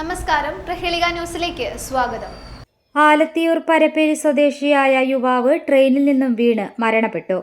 നമസ്കാരം. പ്രഹേളിക ന്യൂസിലേക്ക് സ്വാഗതം. ആലത്തിയൂർ പരപ്പേരി സ്വദേശിയായ യുവാവ് ട്രെയിനിൽ നിന്നും വീണ് മരണപ്പെട്ടു.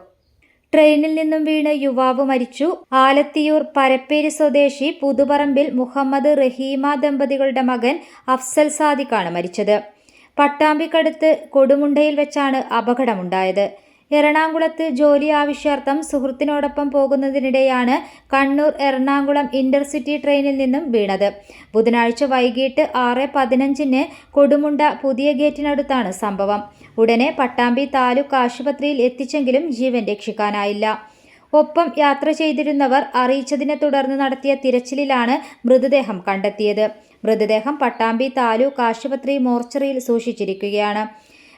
ട്രെയിനിൽ നിന്നും വീണ് യുവാവ് മരിച്ചു. ആലത്തിയൂർ പരപ്പേരി സ്വദേശി പുതുപറമ്പിൽ മുഹമ്മദ് റഹീമ ദമ്പതികളുടെ മകൻ അഫ്സൽ സാദിഖാണ് മരിച്ചത്. പട്ടാമ്പിക്കടുത്ത് കൊടുമുണ്ടയിൽ വെച്ചാണ് അപകടമുണ്ടായത്. എറണാകുളത്ത് ജോലി ആവശ്യാർത്ഥം സുഹൃത്തിനോടൊപ്പം പോകുന്നതിനിടെയാണ് കണ്ണൂർ എറണാകുളം ഇന്റർസിറ്റി ട്രെയിനിൽ നിന്നും വീണത്. ബുധനാഴ്ച വൈകിട്ട് ആറ് പതിനഞ്ചിന് കൊടുമുണ്ട പുതിയ ഗേറ്റിനടുത്താണ് സംഭവം. ഉടനെ പട്ടാമ്പി താലൂക്ക് ആശുപത്രിയിൽ എത്തിച്ചെങ്കിലും ജീവൻ രക്ഷിക്കാനായില്ല. ഒപ്പം യാത്ര ചെയ്തിരുന്നവർ അറിയിച്ചതിനെ തുടർന്ന് നടത്തിയ തിരച്ചിലിലാണ് മൃതദേഹം കണ്ടെത്തിയത്. മൃതദേഹം പട്ടാമ്പി താലൂക്ക് ആശുപത്രി മോർച്ചറിയിൽ സൂക്ഷിച്ചിരിക്കുകയാണ്.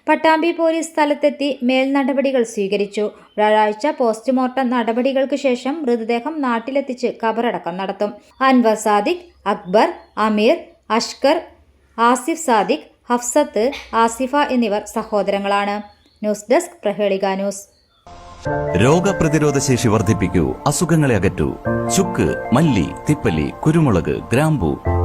പട്ടാമ്പി പോലീസ് സ്ഥലത്തെത്തി മേൽനടപടികൾ സ്വീകരിച്ചു. വ്യാഴാഴ്ച പോസ്റ്റ്മോർട്ടം നടപടികൾക്ക് ശേഷം മൃതദേഹം നാട്ടിലെത്തിച്ച് കബറടക്കം നടത്തും. അൻവർ സാദിഖ് അക്ബർ അമീർ അഷ്കർ ആസിഫ് സാദിഖ് ഹഫ്സത്ത് ആസിഫ എന്നിവർ സഹോദരങ്ങളാണ്. News desk Prahelika news. രോഗപ്രതിരോധ ശേഷി വർദ്ധിപ്പിക്കൂ. അസുഖങ്ങളെ അകറ്റൂ. ചുക്ക് മല്ലി തിപ്പലി കുരുമുളക് ഗ്രാമ്പു